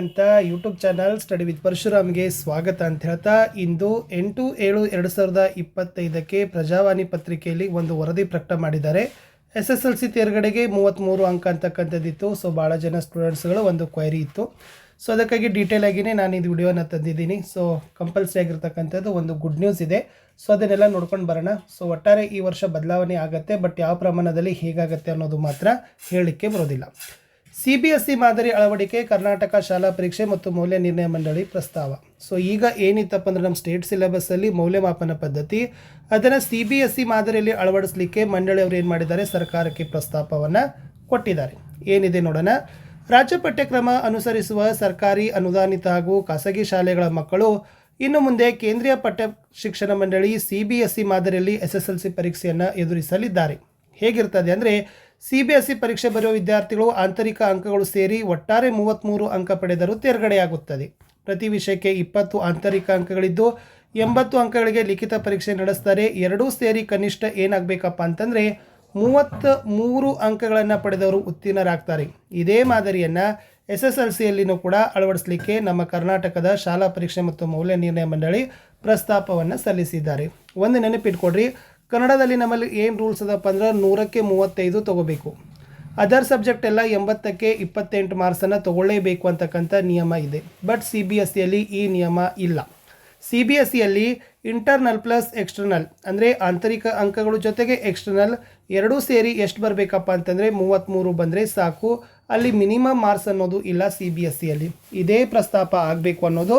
ಅಂತ YouTube channel study with ಪರಶುರಾಮ್ಗೆ ಸ್ವಾಗತ ಅಂತ ಹೇಳ್ತಾ, ಇಂದು ಎಂಟು ಏಳು ಎರಡು ಸಾವಿರದ ಇಪ್ಪತ್ತೈದಕ್ಕೆ ಪ್ರಜಾವಾಣಿ ಪತ್ರಿಕೆಯಲ್ಲಿ ಒಂದು ವರದಿ ಪ್ರಕಟ ಮಾಡಿದ್ದಾರೆ. ಎಸ್ ಎಸ್ ಎಲ್ ಸಿ ತೇರ್ಗಡೆಗೆ ಮೂವತ್ತ್ಮೂರು ಅಂಕ ಅಂತಕ್ಕಂಥದ್ದಿತ್ತು ಸೊ ಭಾಳ ಜನ ಸ್ಟೂಡೆಂಟ್ಸ್ಗಳು ಒಂದು ಕ್ವೈರಿ ಇತ್ತು. ಸೊ ಅದಕ್ಕಾಗಿ ಡೀಟೇಲ್ ಆಗಿನೇ ನಾನು ಇದು ವಿಡಿಯೋನ ತಂದಿದ್ದೀನಿ. ಸೊ ಕಂಪಲ್ಸರಿ ಆಗಿರ್ತಕ್ಕಂಥದ್ದು ಒಂದು ಗುಡ್ ನ್ಯೂಸ್ ಇದೆ. ಸೊ ಅದನ್ನೆಲ್ಲ ನೋಡ್ಕೊಂಡು ಬರೋಣ. ಸೊ ಒಟ್ಟಾರೆ ಈ ವರ್ಷ ಬದಲಾವಣೆ ಆಗುತ್ತೆ ಬಟ್ ಯಾವ ಪ್ರಮಾಣದಲ್ಲಿ ಹೇಗಾಗುತ್ತೆ ಅನ್ನೋದು ಮಾತ್ರ ಹೇಳಲಿಕ್ಕೆ ಬರೋದಿಲ್ಲ. ಸಿ ಬಿ ಎಸ್ ಸಿ ಮಾದರಿ ಅಳವಡಿಕೆ, ಕರ್ನಾಟಕ ಶಾಲಾ ಪರೀಕ್ಷೆ ಮತ್ತು ಮೌಲ್ಯ ನಿರ್ಣಯ ಮಂಡಳಿ ಪ್ರಸ್ತಾವ. ಸೊ, ಈಗ ಏನಿತ್ತಪ್ಪ ಅಂದರೆ ನಮ್ಮ ಸ್ಟೇಟ್ ಸಿಲೆಬಸ್ಸಲ್ಲಿ ಮೌಲ್ಯಮಾಪನ ಪದ್ಧತಿ, ಅದನ್ನು ಸಿ ಬಿ ಎಸ್ ಸಿ ಮಾದರಿಯಲ್ಲಿ ಅಳವಡಿಸಲಿಕ್ಕೆ ಮಂಡಳಿಯವರು ಏನು ಮಾಡಿದ್ದಾರೆ? ಸರ್ಕಾರಕ್ಕೆ ಪ್ರಸ್ತಾಪವನ್ನು ಕೊಟ್ಟಿದ್ದಾರೆ. ಏನಿದೆ ನೋಡೋಣ. ರಾಜ್ಯ ಪಠ್ಯಕ್ರಮ ಅನುಸರಿಸುವ ಸರ್ಕಾರಿ ಅನುದಾನಿತ ಹಾಗೂ ಖಾಸಗಿ ಶಾಲೆಗಳ ಮಕ್ಕಳು ಇನ್ನು ಮುಂದೆ ಕೇಂದ್ರೀಯ ಪಠ್ಯ ಶಿಕ್ಷಣ ಮಂಡಳಿ ಸಿ ಬಿ ಎಸ್ ಸಿ ಮಾದರಿಯಲ್ಲಿ ಎಸ್ ಎಸ್ ಎಲ್ ಸಿ ಪರೀಕ್ಷೆಯನ್ನು ಎದುರಿಸಲಿದ್ದಾರೆ. ಹೇಗಿರ್ತದೆ ಅಂದರೆ ಸಿ ಬಿ ಎಸ್ ಸಿ ಪರೀಕ್ಷೆ ಬರೆಯುವ ವಿದ್ಯಾರ್ಥಿಗಳು ಆಂತರಿಕ ಅಂಕಗಳು ಸೇರಿ ಒಟ್ಟಾರೆ ಮೂವತ್ತ್ಮೂರು ಅಂಕ ಪಡೆದರೂ ತೇರ್ಗಡೆಯಾಗುತ್ತದೆ. ಪ್ರತಿ ವಿಷಯಕ್ಕೆ ಇಪ್ಪತ್ತು ಆಂತರಿಕ ಅಂಕಗಳಿದ್ದು, ಎಂಬತ್ತು ಅಂಕಗಳಿಗೆ ಲಿಖಿತ ಪರೀಕ್ಷೆ ನಡೆಸ್ತಾರೆ ಎರಡೂ ಸೇರಿ ಕನಿಷ್ಠ ಏನಾಗಬೇಕಪ್ಪ ಅಂತಂದರೆ ಮೂವತ್ತ ಮೂರು ಅಂಕಗಳನ್ನು ಪಡೆದವರು ಉತ್ತೀರ್ಣರಾಗ್ತಾರೆ. ಇದೇ ಮಾದರಿಯನ್ನು ಎಸ್ ಎಸ್ ಎಲ್ ಸಿಯಲ್ಲಿನೂ ಕೂಡ ಅಳವಡಿಸಲಿಕ್ಕೆ ನಮ್ಮ ಕರ್ನಾಟಕದ ಶಾಲಾ ಪರೀಕ್ಷೆ ಮತ್ತು ಮೌಲ್ಯ ನಿರ್ಣಯ ಮಂಡಳಿ ಪ್ರಸ್ತಾಪವನ್ನು ಸಲ್ಲಿಸಿದ್ದಾರೆ. ಒಂದು ನೆನಪಿಟ್ಕೊಡ್ರಿ ಕನ್ನಡದಲ್ಲಿ ನಮ್ಮಲ್ಲಿ ಏನು ರೂಲ್ಸ್ ಅದಪ್ಪ ಅಂದ್ರೆ ನೂರಕ್ಕೆ ಮೂವತ್ತೈದು ತೊಗೋಬೇಕು. ಅದರ್ ಸಬ್ಜೆಕ್ಟ್ ಎಲ್ಲ ಎಂಬತ್ತಕ್ಕೆ ಇಪ್ಪತ್ತೆಂಟು ಮಾರ್ಕ್ಸನ್ನು ತಗೊಳ್ಳೇಬೇಕು ಅಂತಕ್ಕಂಥ ನಿಯಮ ಇದೆ. ಬಟ್ ಸಿ ಬಿ ಎಸ್ ಸಿಯಲ್ಲಿ ಈ ನಿಯಮ ಇಲ್ಲ. ಸಿ ಬಿ ಎಸ್ ಸಿಯಲ್ಲಿ ಇಂಟರ್ನಲ್ ಪ್ಲಸ್ ಎಕ್ಸ್ಟರ್ನಲ್ ಅಂದರೆ ಆಂತರಿಕ ಅಂಕಗಳು ಜೊತೆಗೆ ಎಕ್ಸ್ಟರ್ನಲ್ ಎರಡೂ ಸೇರಿ ಎಷ್ಟು ಬರಬೇಕಪ್ಪ ಅಂತಂದರೆ ಮೂವತ್ತ್ಮೂರು ಬಂದರೆ ಸಾಕು. ಅಲ್ಲಿ ಮಿನಿಮಮ್ ಮಾರ್ಕ್ಸ್ ಅನ್ನೋದು ಇಲ್ಲ ಸಿ ಬಿ ಎಸ್ ಸಿಯಲ್ಲಿ ಇದೇ ಪ್ರಸ್ತಾಪ ಆಗಬೇಕು ಅನ್ನೋದು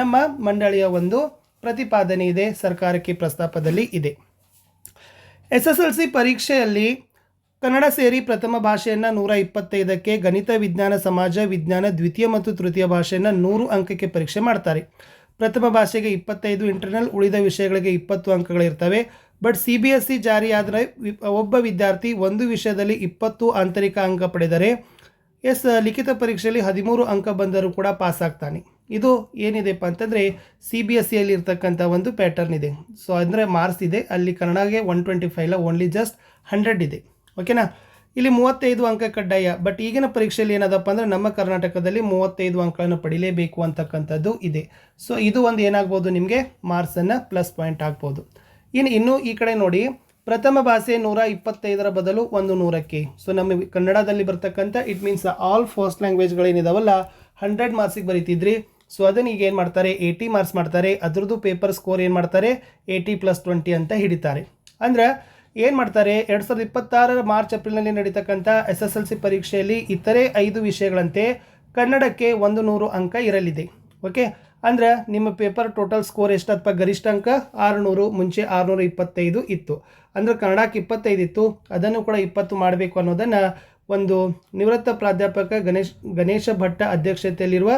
ನಮ್ಮ ಮಂಡಳಿಯ ಒಂದು ಪ್ರತಿಪಾದನೆ ಇದೆ, ಸರ್ಕಾರಕ್ಕೆ ಪ್ರಸ್ತಾಪದಲ್ಲಿ ಇದೆ. ಎಸ್ ಎಸ್ ಎಲ್ ಸಿ ಪರೀಕ್ಷೆಯಲ್ಲಿ ಕನ್ನಡ ಸೇರಿ ಪ್ರಥಮ ಭಾಷೆಯನ್ನು ನೂರ ಇಪ್ಪತ್ತೈದಕ್ಕೆ ಗಣಿತ, ವಿಜ್ಞಾನ, ಸಮಾಜ, ವಿಜ್ಞಾನ, ದ್ವಿತೀಯ ಮತ್ತು ತೃತೀಯ ಭಾಷೆಯನ್ನು ನೂರು ಅಂಕಕ್ಕೆ ಪರೀಕ್ಷೆ ಮಾಡ್ತಾರೆ. ಪ್ರಥಮ ಭಾಷೆಗೆ ಇಪ್ಪತ್ತೈದು ಇಂಟರ್ನಲ್ ಉಳಿದ ವಿಷಯಗಳಿಗೆ ಇಪ್ಪತ್ತು ಅಂಕಗಳಿರ್ತವೆ. But C B S C ಜಾರಿಯಾದರೆ ಒಬ್ಬ ವಿದ್ಯಾರ್ಥಿ ಒಂದು ವಿಷಯದಲ್ಲಿ ಇಪ್ಪತ್ತು ಆಂತರಿಕ ಅಂಕ ಪಡೆದರೆ, ಎಸ್, ಲಿಖಿತ ಪರೀಕ್ಷೆಯಲ್ಲಿ ಹದಿಮೂರು ಅಂಕ ಬಂದರೂ ಕೂಡ ಪಾಸ್ ಆಗ್ತಾನೆ. ಇದು ಏನಿದೆಪ್ಪ ಅಂತಂದರೆ ಸಿ ಬಿ ಎಸ್ ಸಿಯಲ್ಲಿ ಇರ್ತಕ್ಕಂಥ ಒಂದು ಪ್ಯಾಟರ್ನ್ ಇದೆ. ಸೊ ಅಂದರೆ ಮಾರ್ಕ್ಸ್ ಇದೆ. ಅಲ್ಲಿ ಕನ್ನಡಗೆ ಒನ್ ಟ್ವೆಂಟಿ ಫೈವ್ಲ ಓನ್ಲಿ ಜಸ್ಟ್ ಹಂಡ್ರೆಡ್ ಇದೆ. ಓಕೆನಾ ಇಲ್ಲಿ ಮೂವತ್ತೈದು ಅಂಕ ಕಡ್ಡಾಯ. ಬಟ್ ಈಗಿನ ಪರೀಕ್ಷೆಯಲ್ಲಿ ಏನದಪ್ಪ ಅಂದರೆ ನಮ್ಮ ಕರ್ನಾಟಕದಲ್ಲಿ ಮೂವತ್ತೈದು ಅಂಕಗಳನ್ನು ಪಡಿಲೇಬೇಕು ಅಂತಕ್ಕಂಥದ್ದು ಇದೆ. ಸೊ ಇದು ಒಂದು ಏನಾಗ್ಬೋದು ನಿಮಗೆ? ಮಾರ್ಕ್ಸನ್ನು ಪ್ಲಸ್ ಪಾಯಿಂಟ್ ಆಗ್ಬೋದು. ಇನ್ನು ಇನ್ನೂ ಈ ಕಡೆ ನೋಡಿ. ಪ್ರಥಮ ಭಾಷೆ ನೂರ ಇಪ್ಪತ್ತೈದರ ಬದಲು ಒಂದು ನೂರಕ್ಕೆ. ಸೊ ನಮ್ಮ ಕನ್ನಡದಲ್ಲಿ ಬರ್ತಕ್ಕಂಥ ಇಟ್ ಮೀನ್ಸ್ ಆಲ್ ಫಸ್ಟ್ ಲ್ಯಾಂಗ್ವೇಜ್ಗಳೇನಿದಾವಲ್ಲ ಹಂಡ್ರೆಡ್ ಮಾರ್ಕ್ಸಿಗೆ ಬರೀತಿದ್ರಿ. ಸೊ ಅದನ್ನು ಈಗ ಏನು ಮಾಡ್ತಾರೆ? ಏಯ್ಟಿ ಮಾರ್ಕ್ಸ್ ಮಾಡ್ತಾರೆ. ಅದ್ರದ್ದು ಪೇಪರ್ ಸ್ಕೋರ್ ಏನು ಮಾಡ್ತಾರೆ? ಏಯ್ಟಿ ಪ್ಲಸ್ ಟ್ವೆಂಟಿ ಅಂತ ಹಿಡಿತಾರೆ. ಅಂದ್ರೆ ಏನು ಮಾಡ್ತಾರೆ? ಎರಡು ಸಾವಿರದ ಇಪ್ಪತ್ತಾರರ ಮಾರ್ಚ್ ಏಪ್ರಿಲ್ನಲ್ಲಿ ನಡೀತಕ್ಕಂಥ ಎಸ್ ಎಸ್ ಎಲ್ ಸಿ ಪರೀಕ್ಷೆಯಲ್ಲಿ ಇತರೆ ಐದು ವಿಷಯಗಳಂತೆ ಕನ್ನಡಕ್ಕೆ ಒಂದು ನೂರು ಅಂಕ ಇರಲಿದೆ. ಓಕೆ ಅಂದ್ರೆ ನಿಮ್ಮ ಪೇಪರ್ ಟೋಟಲ್ ಸ್ಕೋರ್ ಎಷ್ಟು ಅಥವಾ ಗರಿಷ್ಠ ಅಂಕ ಆರುನೂರು, ಮುಂಚೆ ಆರುನೂರ ಇಪ್ಪತ್ತೈದು ಇತ್ತು. ಅಂದ್ರೆ ಕನ್ನಡಕ್ಕೆ ಇಪ್ಪತ್ತೈದು ಇತ್ತು. ಅದನ್ನು ಕೂಡ ಇಪ್ಪತ್ತು ಮಾಡಬೇಕು ಅನ್ನೋದನ್ನು ಒಂದು ನಿವೃತ್ತ ಪ್ರಾಧ್ಯಾಪಕ ಗಣೇಶ್, ಗಣೇಶ ಭಟ್ಟ ಅಧ್ಯಕ್ಷತೆಯಲ್ಲಿರುವ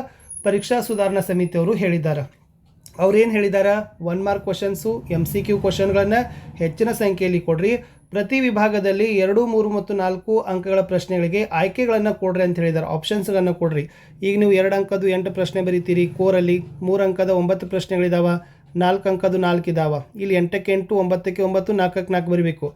ಪರೀಕ್ಷಾ ಸುಧಾರಣಾ ಸಮಿತಿಯವರು ಹೇಳಿದ್ದಾರೆ. ಅವ್ರೇನು ಹೇಳಿದ್ದಾರೆ? One mark questions M C Q ಕ್ವಶನ್ಗಳನ್ನು ಹೆಚ್ಚಿನ ಸಂಖ್ಯೆಯಲ್ಲಿ ಕೊಡ್ರಿ. ಪ್ರತಿ ವಿಭಾಗದಲ್ಲಿ ಎರಡು, ಮೂರು ಮತ್ತು ನಾಲ್ಕು ಅಂಕಗಳ ಪ್ರಶ್ನೆಗಳಿಗೆ ಆಯ್ಕೆಗಳನ್ನು ಕೊಡ್ರಿ ಅಂತ ಹೇಳಿದ್ದಾರೆ. ಆಪ್ಷನ್ಸ್ಗಳನ್ನು ಕೊಡ್ರಿ. ಈಗ ನೀವು ಎರಡು ಅಂಕದ್ದು ಎಂಟು ಪ್ರಶ್ನೆ ಬರೀತೀರಿ. ಕೋರಲ್ಲಿ ಮೂರು ಅಂಕದ ಒಂಬತ್ತು ಪ್ರಶ್ನೆಗಳಿದಾವ. ನಾಲ್ಕು ಅಂಕದ್ದು ನಾಲ್ಕು ಇದಾವೆ ಇಲ್ಲಿ ಎಂಟಕ್ಕೆ ಎಂಟು, ಒಂಬತ್ತಕ್ಕೆ ಒಂಬತ್ತು, ನಾಲ್ಕಕ್ಕೆ ನಾಲ್ಕು ಬರೀಬೇಕು.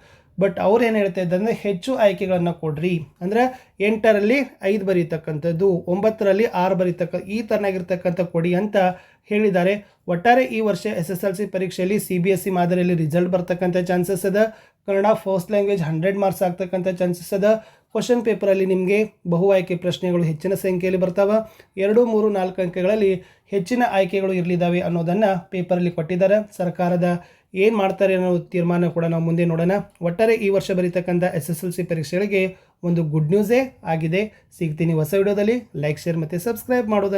ಬಟ್ ಅವ್ರು ಏನು ಹೇಳ್ತಾ ಇದ್ದಂದರೆ ಹೆಚ್ಚು ಆಯ್ಕೆಗಳನ್ನು ಕೊಡ್ರಿ. ಅಂದರೆ ಎಂಟರಲ್ಲಿ ಐದು ಬರೀತಕ್ಕಂಥದ್ದು, ಒಂಬತ್ತರಲ್ಲಿ ಆರು ಬರೀತಕ್ಕ, ಈ ಥರನಾಗಿರ್ತಕ್ಕಂಥ ಕೊಡಿ ಅಂತ ಹೇಳಿದ್ದಾರೆ. ಒಟ್ಟಾರೆ ಈ ವರ್ಷ ಎಸ್ ಎಸ್ ಎಲ್ ಸಿ ಪರೀಕ್ಷೆಯಲ್ಲಿ ಸಿ ಬಿ ಎಸ್ ಸಿ ಮಾದರಿಯಲ್ಲಿ ರಿಸಲ್ಟ್ ಬರ್ತಕ್ಕಂಥ ಚಾನ್ಸಸ್ ಅದ. Kannada first language hundred marks ಆಗ್ತಕ್ಕಂಥ ಚಾನ್ಸಸ್ ಅದ. ಕ್ವಶನ್ ಪೇಪರಲ್ಲಿ ನಿಮಗೆ ಬಹು ಆಯ್ಕೆ ಪ್ರಶ್ನೆಗಳು ಹೆಚ್ಚಿನ ಸಂಖ್ಯೆಯಲ್ಲಿ ಬರ್ತಾವೆ. ಎರಡು, ಮೂರು, ನಾಲ್ಕು ಅಂಕಗಳಲ್ಲಿ ಹೆಚ್ಚಿನ ಆಯ್ಕೆಗಳು ಇರಲಿದ್ದಾವೆ ಅನ್ನೋದನ್ನು ಪೇಪರಲ್ಲಿ ಕೊಟ್ಟಿದ್ದಾರೆ. ಸರ್ಕಾರದ ಏನು ಮಾಡ್ತಾರೆ ಅನ್ನೋ ತೀರ್ಮಾನ ಕೂಡ ನಾವು ಮುಂದೆ ನೋಡೋಣ. ಒಟ್ಟಾರೆ ಈ ವರ್ಷ ಬರೀತಕ್ಕಂಥ ಎಸ್ ಎಸ್ ಎಲ್ ಸಿ ಪರೀಕ್ಷೆಗಳಿಗೆ ಒಂದು ಗುಡ್ ನ್ಯೂಸೇ ಆಗಿದೆ. ಸಿಗ್ತೀನಿ ಹೊಸ ವಿಡಿಯೋದಲ್ಲಿ. ಲೈಕ್ ಶೇರ್ ಮತ್ತು ಸಬ್ಸ್ಕ್ರೈಬ್ ಮಾಡೋದನ್ನು